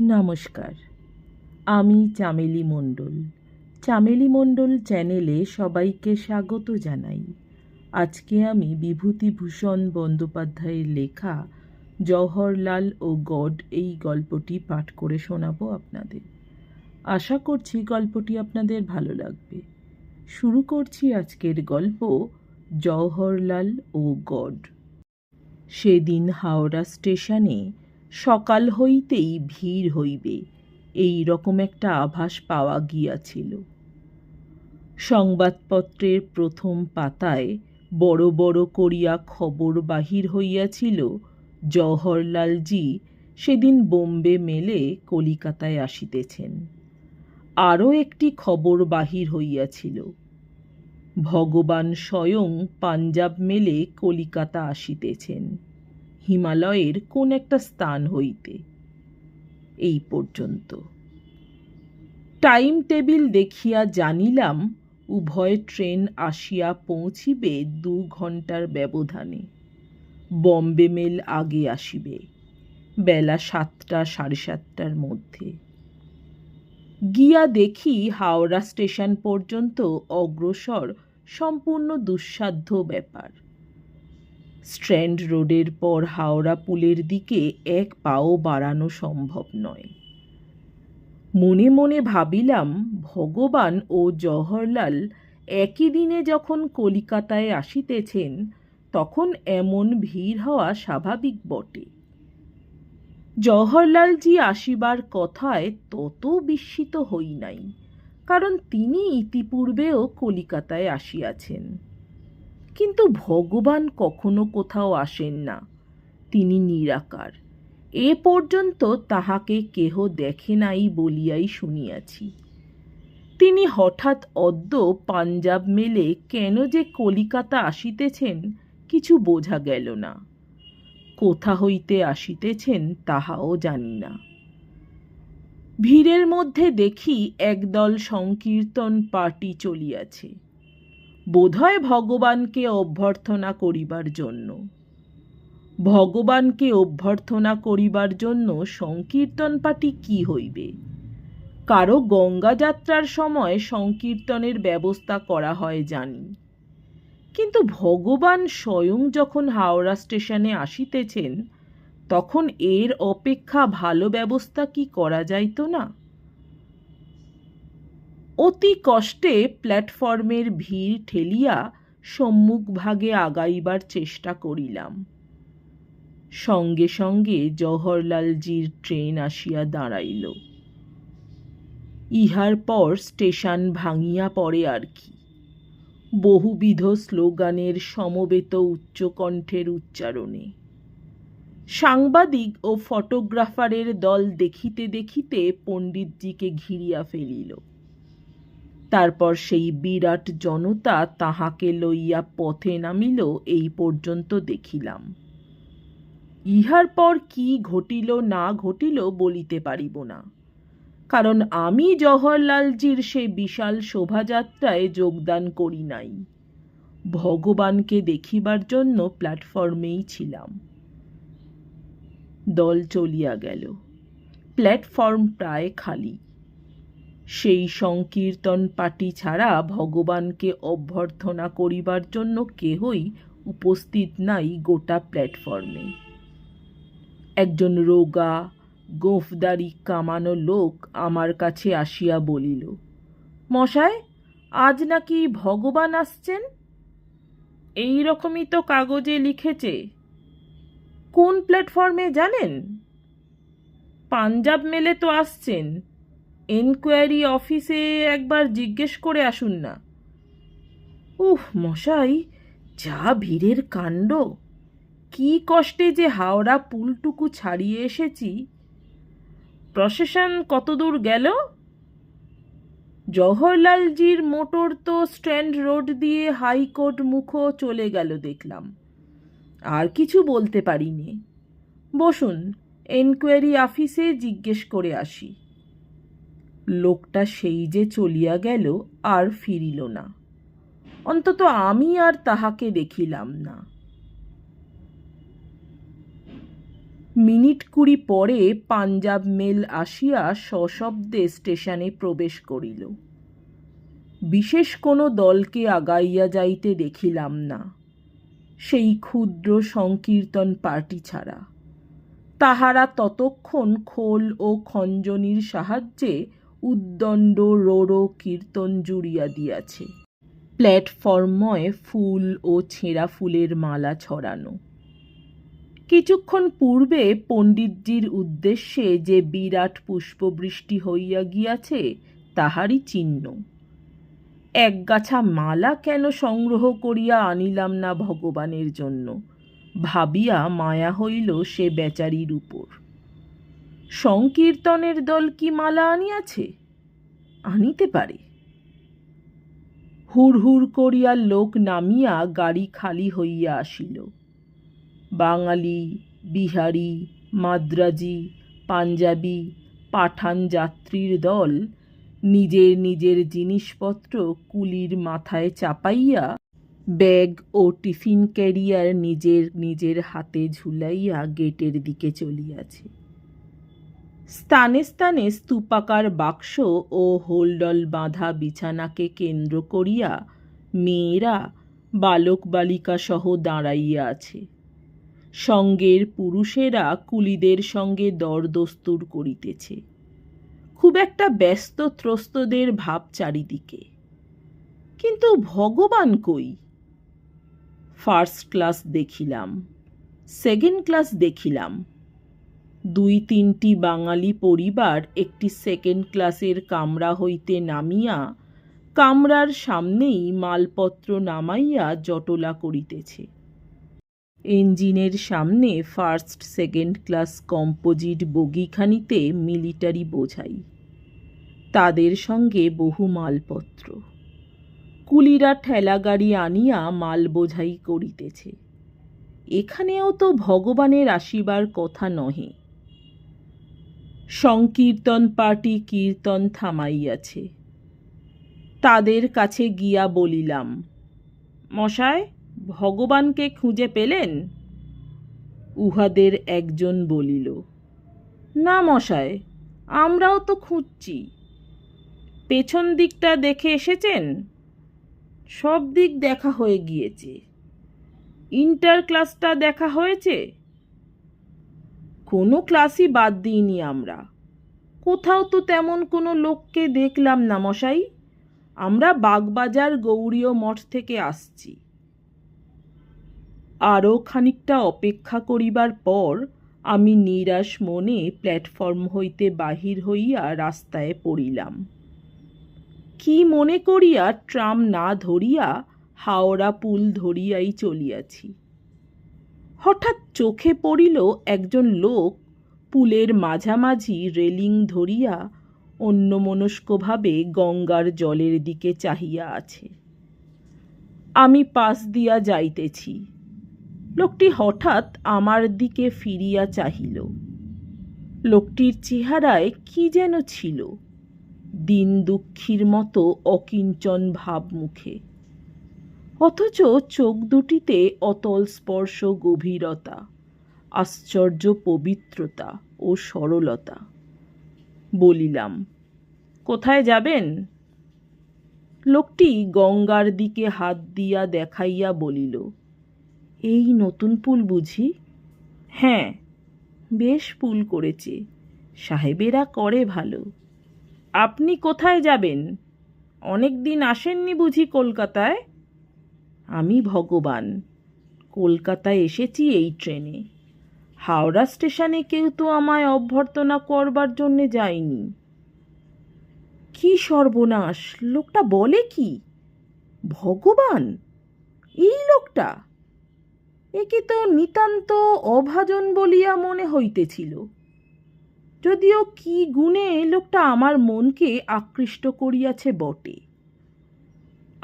নমস্কার। আমি চামেলি মণ্ডল। চামেলি মণ্ডল চ্যানেলে সবাইকে স্বাগত জানাই। আজকে আমি বিভূতিভূষণ বন্দ্যোপাধ্যায়ের লেখা জওহরলাল ও গড এই গল্পটি পাঠ করে শোনাবো আপনাদের। আশা করছি গল্পটি আপনাদের ভালো লাগবে। শুরু করছি আজকের গল্প জওহরলাল ও গড। সেদিন হাওড়া স্টেশনে সকাল হইতেই ভিড় হইবে, এই রকম একটা আভাস পাওয়া গিয়াছিল। সংবাদপত্রের প্রথম পাতায় বড় বড় করিয়া খবর বাহির হইয়াছিল, জওহরলালজি সেদিন বোম্বে মেলে কলিকাতায় আসিতেছেন। আরও একটি খবর বাহির হইয়াছিল, ভগবান স্বয়ং পাঞ্জাব মেলে কলিকাতা আসিতেছেন। হিমালয়ের কোন একটা স্থান হইতে। এই পর্যন্ত। টাইম টেবিল দেখিয়া জানিলাম, উভয় ট্রেন আসিয়া পৌঁছিবে দু ঘণ্টার ব্যবধানে। বম্বে মেল আগে আসিবে, বেলা সাতটা সাড়ে সাতটার মধ্যে। গিয়া দেখি হাওড়া স্টেশন পর্যন্ত অগ্রসর, সম্পূর্ণ দুঃসাধ্য ব্যাপার। স্ট্র্যান্ড রোডের পর হাওড়া পুলের দিকে এক পাও বাড়ানো সম্ভব নয়। মনে মনে ভাবিলাম, ভগবান ও জওহরলাল একই দিনে যখন কলিকাতায় আসিতেছেন, তখন এমন ভিড় হওয়া স্বাভাবিক বটে। জওহরলালজি আসিবার কথায় তত বিস্মিত হই নাই, কারণ তিনি ইতিপূর্বেও কলিকাতায় আসিয়াছেন। কিন্তু ভগবান কখনো কোথাও আসেন না। তিনি নিরাকার। এ পর্যন্ত তাহাকে কেহ দেখে নাই বলিয়াই শুনিয়াছি। তিনি হঠাৎ অদ্য পাঞ্জাব মেলে কেন যে কলিকাতা আসিতেছেন কিছু বোঝা গেল না। কোথা হইতে আসিতেছেন তাহাও জানি না। ভিড়ের মধ্যে দেখি একদল সংকীর্তন পার্টি চলিয়াছে। বোধহয় ভগবানকে অভ্যর্থনা করিবার জন্য। ভগবানকে অভ্যর্থনা করিবার জন্য সংকীর্তন পাটি কি হইবে? কারও গঙ্গা যাত্রার সময় সংকীর্তনের ব্যবস্থা করা হয় জানি। কিন্তু ভগবান স্বয়ং যখন হাওড়া স্টেশনে আসিতেছেন, তখন এর অপেক্ষা ভালো ব্যবস্থা কি করা যাইত না? অতি কষ্টে প্ল্যাটফর্মের ভিড় ঠেলিয়া সম্মুখভাগে আগাইবার চেষ্টা করিলাম। সঙ্গে সঙ্গে জওহরলালজির ট্রেন আসিয়া দাঁড়াইল। ইহার পর স্টেশন ভাঙিয়া পড়ে আর কি। বহুবিধ স্লোগানের সমবেত উচ্চকণ্ঠের উচ্চারণে। সাংবাদিক ও ফটোগ্রাফারের দল দেখিতে দেখিতে পণ্ডিতজিকে ঘিরিয়া ফেলিল। তারপর সেই বিরাট জনতা তাহাকে লইয়া পথে নামিল, এই পর্যন্ত দেখিলাম। ইহার পর কি ঘটিল, না ঘটিল বলিতে পারিব না। কারণ আমি জওহরলালজির সে বিশাল শোভাযাত্রায় যোগদান করি নাই। ভগবানকে দেখিবার জন্য প্ল্যাটফর্মেই ছিলাম। দল চলিয়া গেল। প্ল্যাটফর্ম প্রায় খালি। সেই সংকীর্তন পাটি ছাড়া ভগবানকে অভ্যর্থনা করিবার জন্য কেহই উপস্থিত নাই গোটা প্ল্যাটফর্মে। একজন রোগা, গোঁফদারি কামানো লোক আমার কাছে আসিয়া বলিল মশায় আজ নাকি ভগবান আসছেন? এই রকমই তো কাগজে লিখেছে। কোন প্ল্যাটফর্মে জানেন? পাঞ্জাব মেলে তো আসছেন। এনকোয়ারি অফিসে একবার জিজ্ঞেস করে আসুন না। উহ মশাই, যা ভিড়ের কাণ্ড। কি কষ্টে যে হাওড়া পুলটুকু ছাড়িয়ে এসেছি। প্রসেশন কতদূর গেল? জওহরলালজির মোটর তো স্ট্যান্ড রোড দিয়ে হাইকোর্ট মুখো চলে গেল দেখলাম। আর কিছু বলতে পারিনি। বসুন এনকোয়ারি অফিসে জিজ্ঞেস করে আসি। লোকটা সেই যে চলিয়া গেল আর ফিরিল না। অন্তত আমি আর তাহাকে দেখিলাম না। মিনিট কুড়ি পরে পাঞ্জাব মেল আসিয়া সশব্দে স্টেশনে প্রবেশ করিল। বিশেষ কোনো দলকে আগাইয়া যাইতে দেখিলাম না। সেই ক্ষুদ্র সংকীর্তন পার্টি ছাড়া। তাহারা ততক্ষণ খোল ও খঞ্জনির সাহায্যে উদ্দণ্ড রোড়ো কীর্তন জুড়িয়া দিয়াছে। প্ল্যাটফর্ময় ফুল ও ছেঁড়া ফুলের মালা ছড়ানো। কিছুক্ষণ পূর্বে পণ্ডিতজির উদ্দেশ্যে যে বিরাট পুষ্পবৃষ্টি হইয়া গিয়াছে, তাহারই চিহ্ন। একগাছা মালা কেন সংগ্রহ করিয়া আনিলাম না ভগবানের জন্য? ভাবিয়া মায়া হইল সে বেচারির উপর। সংকীর্তনের দল কি মালা আনিয়াছে? আনিতে পারে। হুড় হুড় করিয়া লোক নামিয়া গাড়ি খালি হইয়া আসিল। বাঙালি, বিহারি, মাদ্রাজি, পাঞ্জাবি, পাঠান যাত্রীর দল নিজের নিজের জিনিসপত্র কুলির মাথায় চাপাইয়া ব্যাগ ও টিফিন ক্যারিয়ার নিজের নিজের হাতে ঝুলাইয়া গেটের দিকে চলিয়াছে। স্থানে স্থানে স্তূপাকার বাক্স ও হোলডল বাঁধা বিছানাকে কেন্দ্র করিয়া মেয়েরা বালক বালিকা সহ দাঁড়াইয়া আছে। সঙ্গের পুরুষেরা কুলিদের সঙ্গে দরদস্তুর করিতেছে। খুব একটা ব্যস্ত ত্রস্তদের ভাব চারিদিকে। কিন্তু ভগবান কই? ফার্স্ট ক্লাস দেখিলাম, সেকেন্ড ক্লাস দেখিলাম। দুই তিনটি বাঙালি পরিবার একটি সেকেন্ড ক্লাসের কামরা হইতে নামিয়া কামরার সামনেই মালপত্র নামাইয়া জটলা করিতেছে। ইঞ্জিনের সামনে ফার্স্ট সেকেন্ড ক্লাস কম্পোজিট বগিখানিতে মিলিটারি বোঝাই। তাদের সঙ্গে বহু মালপত্র। কুলিরা ঠেলাগাড়ি আনিয়া মাল বোঝাই করিতেছে। এখানেও তো ভগবানের আসিবার কথা নহে। সংকীর্তন পার্টি কীর্তন থামাইয়াছে। তাদের কাছে গিয়া বলিলাম, মশায়, ভগবানকে খুঁজে পেলেন? উহাদের একজন বলিল, না মশায়, আমরাও তো খুঁজছি। পেছন দিকটা দেখে এসেছেন? সব দিক দেখা হয়ে গিয়েছে। ইন্টার ক্লাসটা দেখা হয়েছে? কোনো ক্লাসই বাদ দিইনি আমরা। কোথাও তো তেমন কোনো লোককে দেখলাম না মশাই। আমরা বাগবাজার গৌরীয় মঠ থেকে আসছি। আরও খানিকটা অপেক্ষা করিবার পর আমি নিরাশ মনে প্ল্যাটফর্ম হইতে বাহির হইয়া রাস্তায় পড়িলাম। কি মনে করিয়া ট্রাম না ধরিয়া হাওড়া পুল ধরিয়াই চলিয়াছি। হঠাৎ চোখে পড়িল একজন লোক পুলের মাঝামাঝি রেলিং ধরিয়া অন্যমনস্কভাবে গঙ্গার জলের দিকে চাহিয়া আছে। আমি পাশ দিয়া যাইতেছি। লোকটি হঠাৎ আমার দিকে ফিরিয়া চাহিল। লোকটির চেহারায় কি যেন ছিল, দিন দুঃখীর মতো অকিঞ্চন ভাব মুখে অথচ চোখ দুটিতে অতল স্পর্শ গভীরতা, আশ্চর্য পবিত্রতা ও সরলতা। বলিলাম, কোথায় যাবেন? লোকটি গঙ্গার দিকে হাত দিয়া দেখাইয়া বলিল, এই নতুন পুল বুঝি? হ্যাঁ বেশ পুল করেছে, সাহেবেরা করে ভালো। আপনি কোথায় যাবেন? অনেক দিন আসেননি বুঝি কলকাতায়? আমি ভগবান। কলকাতায় এসেছি এই ট্রেনে। হাওড়া স্টেশনে কেউ তো আমায় অভ্যর্থনা করবার জন্যে যায়নি। কি সর্বনাশ, লোকটা বলে কি? ভগবান? এই লোকটা? একে তো নিতান্ত অভাজন বলিয়া মনে হইতেছিল। যদিও কি গুণে লোকটা আমার মনকে আকৃষ্ট করিয়াছে বটে।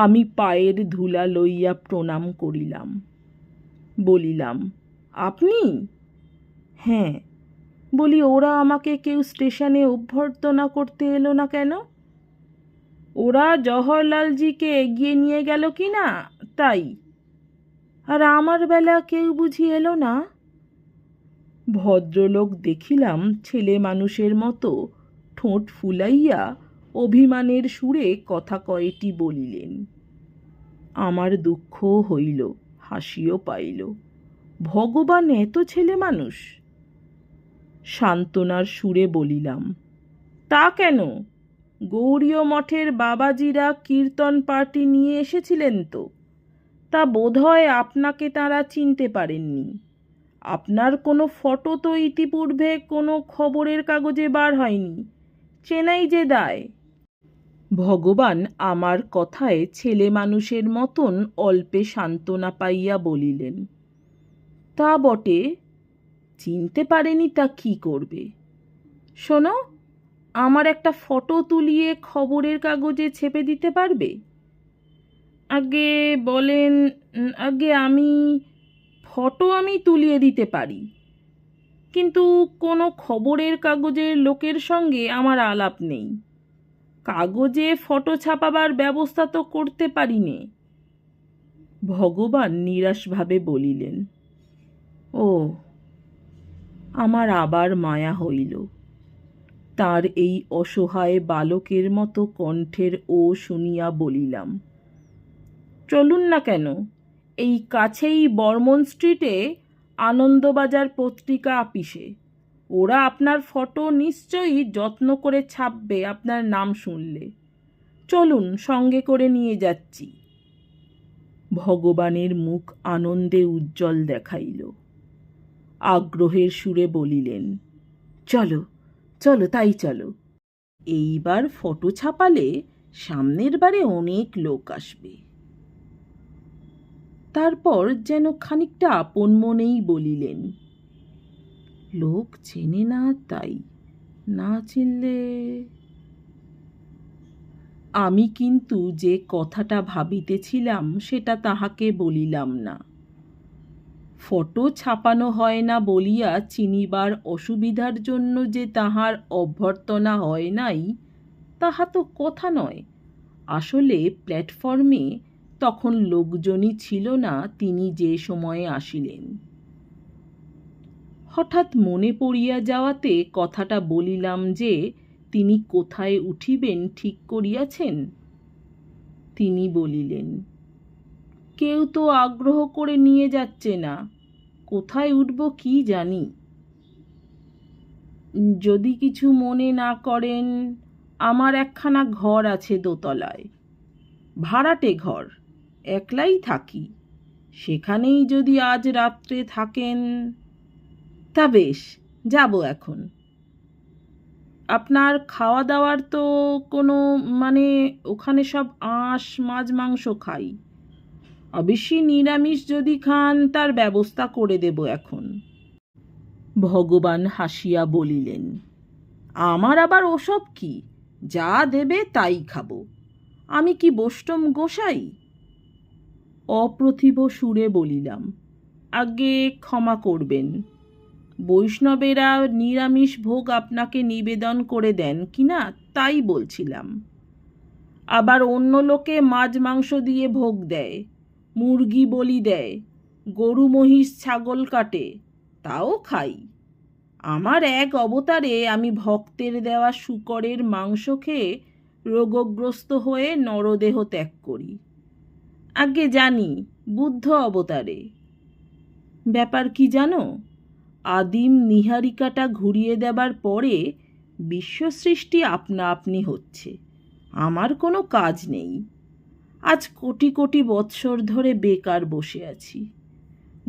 আমি পায়ের ধুলা লইয়া প্রণাম করিলাম। বলিলাম, আপনি? হ্যাঁ। বলি, ওরা আমাকে কেউ স্টেশনে অভ্যর্থনা করতে এলো না কেন? ওরা জওহরলালজিকে এগিয়ে নিয়ে গেল কি না, তাই? আর আমার বেলা কেউ বুঝি এলো না? ভদ্রলোক দেখিলাম ছেলে মানুষের মতো ঠোঁট ফুলাইয়া অভিমানের সুরে কথা কয়টি বলিলেন। আমার দুঃখ হইল, হাসিও পাইল। ভগবান এত ছেলে মানুষ? সান্ত্বনার সুরে বলিলাম, তা কেন? গৌরীয় মঠের বাবাজিরা কীর্তন পার্টি নিয়ে এসেছিলেন তো। তা বোধহয় আপনাকে তারা চিনতে পারেননি। আপনার কোনো ফটো তো ইতিপূর্বে কোনো খবরের কাগজে বার হয়নি। চেনাই যে দায়। ভগবান আমার কথায় ছেলে মানুষের মতন অল্পে সান্ত্বনা পাইয়া বলিলেন, তা বটে, চিনতে পারেনি তা কি করবে? শোনো, আমার একটা ফটো তুলিয়ে খবরের কাগজে ছেপে দিতে পারবে? আগে বলেন, আগে আমি ফটো আমি তুলিয়ে দিতে পারি, কিন্তু কোনো খবরের কাগজের লোকের সঙ্গে আমার আলাপ নেই। কাগজে ফটো ছাপাবার ব্যবস্থা তো করতে পারি নে ভগবান নিরাশভাবে বলিলেন, ও, আমার আবার মায়া হইল। তার এই অসহায় বালকের মতো কণ্ঠের ও শুনিয়া বলিলাম, চলুন না কেন, এই কাছেই বর্মন স্ট্রিটে আনন্দবাজার পত্রিকা আপিসে। ওরা আপনার ফটো নিশ্চয়ই যত্ন করে ছাপবে আপনার নাম শুনলে। চলুন সঙ্গে করে নিয়ে যাচ্ছি। ভগবানের মুখ আনন্দে উজ্জ্বল দেখাইল। আগ্রহের সুরে বলিলেন, চলো চলো, তাই চলো। এইবার ফটো ছাপালে সামনের বারে অনেক লোক আসবে। তারপর যেন খানিকটা আপন মনেই বলিলেন লোক চেনে না তাই, না চিনলে? আমি কিন্তু যে কথাটা ভাবিতেছিলাম সেটা তাহাকে বলিলাম না। ফটো ছাপানো হয় না বলিয়া চিনিবার অসুবিধার জন্য যে তাহার অভ্যর্থনা হয় নাই, তাহা তো কথা নয়। আসলে প্ল্যাটফর্মে তখন লোকজনই ছিল না, তিনি যে সময়ে আসিলেন। হঠাৎ মনে পড়িয়া যাওয়াতে কথাটা বলিলাম যে, তিনি কোথায় উঠিবেন ঠিক করিয়াছেন? তিনি বলিলেন, কেউ তো আগ্রহ করে নিয়ে যাচ্ছে না, কোথায় উঠব কি জানি? যদি কিছু মনে না করেন, আমার একখানা ঘর আছে দোতলায়। ভাড়াটে ঘর, একলাই থাকি, সেখানেই যদি আজ রাত্রে থাকেন। তা বেশ, যাব এখন। আপনার খাওয়া দাওয়ার তো কোনো মানে ওখানে সব আঁশ, মাছ, মাংস খাই। অবশ্যই নিরামিষ যদি খান, তার ব্যবস্থা করে দেব এখন। ভগবান হাসিয়া বলিলেন, আমার আবার ওসব কি? যা দেবে তাই খাব। আমি কি বৈষ্ণব গোসাই? অপ্রতিভ সুরে বলিলাম, আগে ক্ষমা করবেন। বৈষ্ণবেরা নিরামিষ ভোগ আপনাকে নিবেদন করে দেন কি না তাই বলছিলাম। আবার অন্য লোকে মাছ মাংস দিয়ে ভোগ দেয়, মুরগি বলি দেয়, গরু মহিষ ছাগল কাটে, তাও খাই। আমার এক অবতারে আমি ভক্তের দেওয়া শুকরের মাংস খেয়ে রোগগ্রস্ত হয়ে নরদেহ ত্যাগ করি। আগে জানি বুদ্ধ অবতারে। ব্যাপার কি জানো? আদিম নিহারিকাটা ঘুরিয়ে দেবার পরে বিশ্বসৃষ্টি আপনা আপনি হচ্ছে। আমার কোনো কাজ নেই। আজ কোটি কোটি বৎসর ধরে বেকার বসে আছি।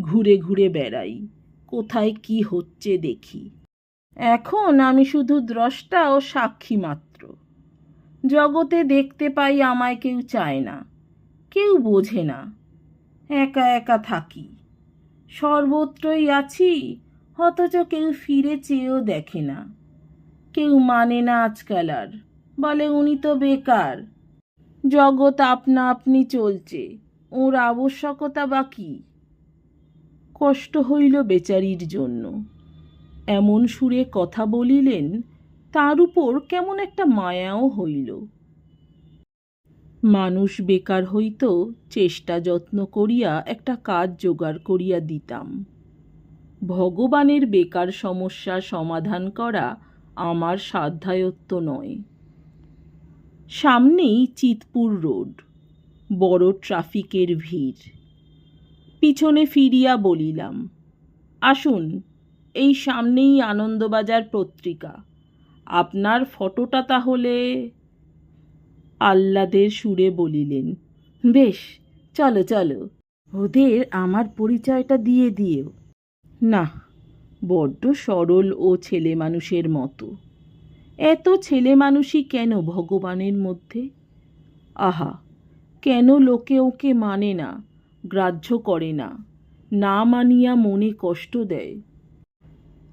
ঘুরে ঘুরে বেড়াই, কোথায় কি হচ্ছে দেখি। এখন আমি শুধু দ্রষ্টা ও সাক্ষী মাত্র। জগতে দেখতে পাই আমায় কেউ চায় না, কেউ বোঝে না। একা একা থাকি। সর্বত্রই আছি অথচ কেউ ফিরে চেয়েও দেখে না। কেউ মানে না আজকাল আর, বলে উনি তো বেকার। জগৎ আপনা আপনি চলছে, ওর আবশ্যকতা বা কি? কষ্ট হইল বেচারির জন্য। এমন সুরে কথা বলিলেন, তার উপর কেমন একটা মায়াও হইল। মানুষ বেকার হইত, চেষ্টা যত্ন করিয়া একটা কাজ জোগাড় করিয়া দিতাম। ভগবানের বেকার সমস্যা সমাধান করা আমার সাধ্যায়ত্ত নয়। সামনেই চিতপুর রোড, বড় ট্রাফিকের ভিড়। পিছনে ফিরিয়া বলিলাম, আসুন, এই সামনেই আনন্দবাজার পত্রিকা। আপনার ফটোটা তাহলে? আহ্লাদের সুরে বলিলেন, বেশ, চলো চলো। ওদের আমার পরিচয়টা দিয়ে দিও। না, বড্ড সরল ও ছেলে মানুষের মতো। এত ছেলে মানুষই কেন ভগবানের মধ্যে? আহা, কেন লোকে ওকে মানে না, গ্রাহ্য করে না না মানিয়া মনে কষ্ট দেয়?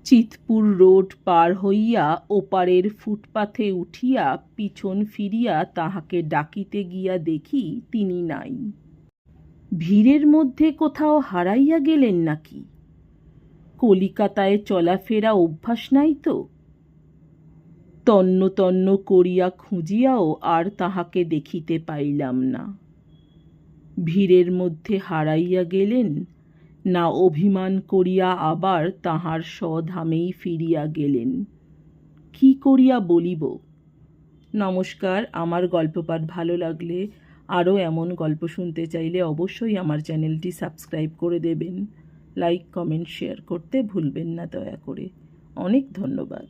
চিতপুর রোড পার হইয়া ওপারের ফুটপাথে উঠিয়া পিছন ফিরিয়া তাহাকে ডাকিতে গিয়া দেখি তিনি নাই। ভিড়ের মধ্যে কোথাও হারাইয়া গেলেন নাকি? কলিকাতায় চলাফেরা অভ্যাস নাই তো? তন্ন তন্ন করিয়া খুঁজিয়াও আর তাহাকে দেখিতে পাইলাম না। ভিড়ের মধ্যে হারাইয়া গেলেন, না অভিমান করিয়া আবার তাহার স্বধামেই ফিরিয়া গেলেন। কি করিয়া বলিব? নমস্কার, আমার গল্পপাঠ ভালো লাগলে আরও এমন গল্প শুনতে চাইলে অবশ্যই আমার চ্যানেলটি সাবস্ক্রাইব করে দেবেন। লাইক কমেন্ট শেয়ার করতে ভুলবেন না দয়া করে। অনেক ধন্যবাদ।